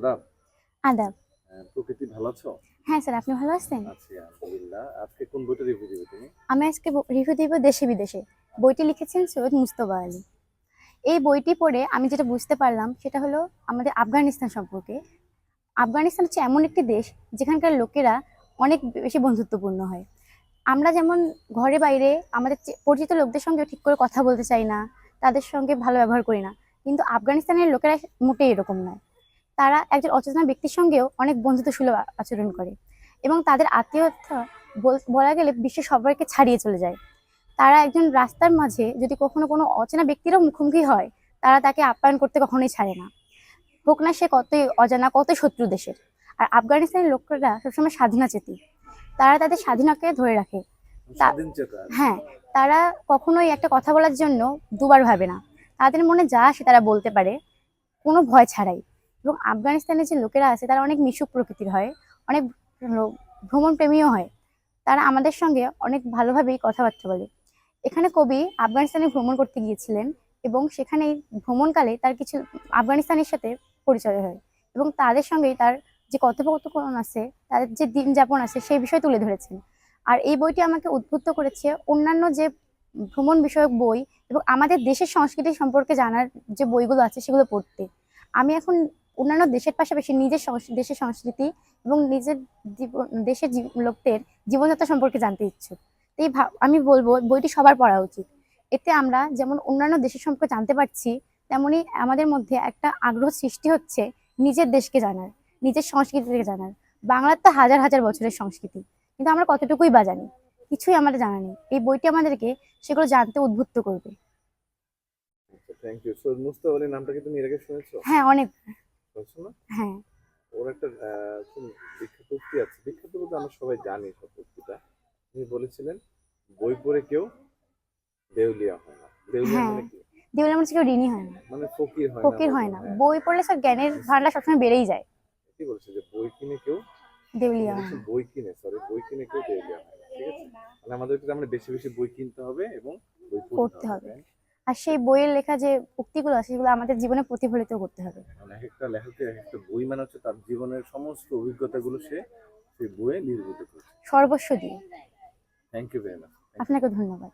দাদা আদাব। আহ, প্রকৃতি ভালো আছো? হ্যাঁ স্যার আপনি ভালো আছেন? আছি আলহামদুলিল্লাহ। আজকে কোন বইটা রিভিউ দিবে তুমি? আমি আজকে রিভিউ দিব দেশে বিদেশে। বইটি লিখেছেন সৈয়দ মুস্তফা আলী। এই বইটি পড়ে আমি যেটা বুঝতে পারলাম সেটা হলো আমাদের আফগানিস্তান সম্পর্কে। আফগানিস্তান হচ্ছে এমন একটি দেশ যেখানকার লোকেরা অনেক বেশি বন্ধুত্বপূর্ণ হয়। আমরা যেমন ঘরে বাইরে আমাদের পরিচিত লোকদের সঙ্গে ঠিক করে কথা বলতে চাই না তাদের সঙ্গে ভালো ব্যবহার করি না। কিন্তু আফগানিস্তানের লোকেরা মোটেই এরকম নয়। তারা একজন অচেতন ব্যক্তির সঙ্গেও অনেক বন্ধুত্বসুলভ আচরণ করে এবং তাদের আত্মীয়তা বলা গেলে বিশ্বের সবাইকে ছাড়িয়ে চলে যায়। তারা একজন রাস্তার মাঝে যদি কখনো কোনো অচেনা ব্যক্তিরও মুখোমুখি হয় তারা তাকে আপ্যায়ন করতে কখনোই ছাড়ে না। হোক না সে কতই অজানা কত শত্রু দেশের। আর আফগানিস্তানের লোকেরা সবসময় স্বাধীনা চেতি তারা তাদের স্বাধীনকে ধরে রাখে। হ্যাঁ তারা কখনোই একটা কথা বলার জন্য দুবার ভাবে না। তাদের মনে যা আসে তারা বলতে পারে কোনো ভয় ছাড়াই। এবং আফগানিস্তানের যে লোকেরা আছে, তারা অনেক মিশুক প্রকৃতির হয়, অনেক লো- ভ্রমণ প্রেমীও হয়। তারা আমাদের সঙ্গে অনেক ভালোভাবেই কথাবার্তা বলে। এখানে কবি আফগানিস্তানে ভ্রমণ করতে গিয়েছিলেন এবং সেখানে ভ্রমণকালে তার কিছু আফগানিস্তানের সাথে পরিচয় হয় এবং তাদের সঙ্গেই তার যে কথোপকথন আছে তাদের যে দিন যাপন আছে, সেই বিষয় তুলে ধরেছেন। আর এই বইটি আমাকে উদ্বুদ্ধ করেছে অন্যান্য যে ভ্রমণ বিষয়ক বই এবং আমাদের দেশের সংস্কৃতি সম্পর্কে জানার যে বইগুলো আছে, সেগুলো পড়তে। আমি এখন অন্যান্য দেশের পাশাপাশি নিজের দেশের সংস্কৃতি এবং নিজের দেশের জীব- লোকদের জীবনযাত্রা সম্পর্কে জানতে ইচ্ছুক। এই আমি বলব বইটি সবার পড়া উচিত। এতে আমরা যেমন অন্যান্য দেশের সম্পর্কে জানতে পারছি তেমনি আমাদের মধ্যে একটা আগ্রহ সৃষ্টি হচ্ছে নিজের দেশকে জানার নিজের সংস্কৃতিকে জানার। বাংলার তো হাজার হাজার বছরের সংস্কৃতি কিন্তু আমরা কতটুকুই বা জানি? কিছুই আমাদের জানা নেই। এই বইটি আমাদেরকে সেগুলো জানতে উদ্বুদ্ধ করবে। থ্যাংক ইউ সৈয়দ মুস্তাফ আলী নামটা কি তুমি এর আগে শুনেছো? হ্যাঁ অনেক। শুনছো না? হ্যাঁ। ওর একটা খুব বিখ্যাত উক্তি আছে? বিখ্যাত বলতে আমরা সবাই জানি সব উক্তিটা। তিনি বলেছিলেন বই পড়ে কেউ দেউলিয়া হয় না। দেউলিয়া হ্যাঁ। মানে কি? দেউলের মধ্যে কেউ ঋণী হয় না। মানে ফকির হয় না ফকির হয় না। বই পড়লে সব জ্ঞানের ভান্ডার সবসময় বেড়েই যায়। কি বলছে যে বই কিনে কেউ দেউলিয়া হয় বই কিনে সরি বই কিনে কেউ দেউলিয়া হয় না ঠিক আছে? মানে আমাদেরকে আমরা বেশি বেশি বই কিনতে হবে এবং বই পড়তে হবে। আর সেই বইয়ের লেখা যে উক্তিগুলো আছে সেগুলো আমাদের জীবনে প্রতিফলিত করতে হবে। মানে একটা লেখকের একটা বই মানে হচ্ছে তার জীবনের সমস্ত অভিজ্ঞতাগুলো সে সেই বইয়ে নির্মিত করছে। সর্বস্ব দিয়ে। থ্যাংক ইউ ভেরি মাচ আপনাকে ধন্যবাদ।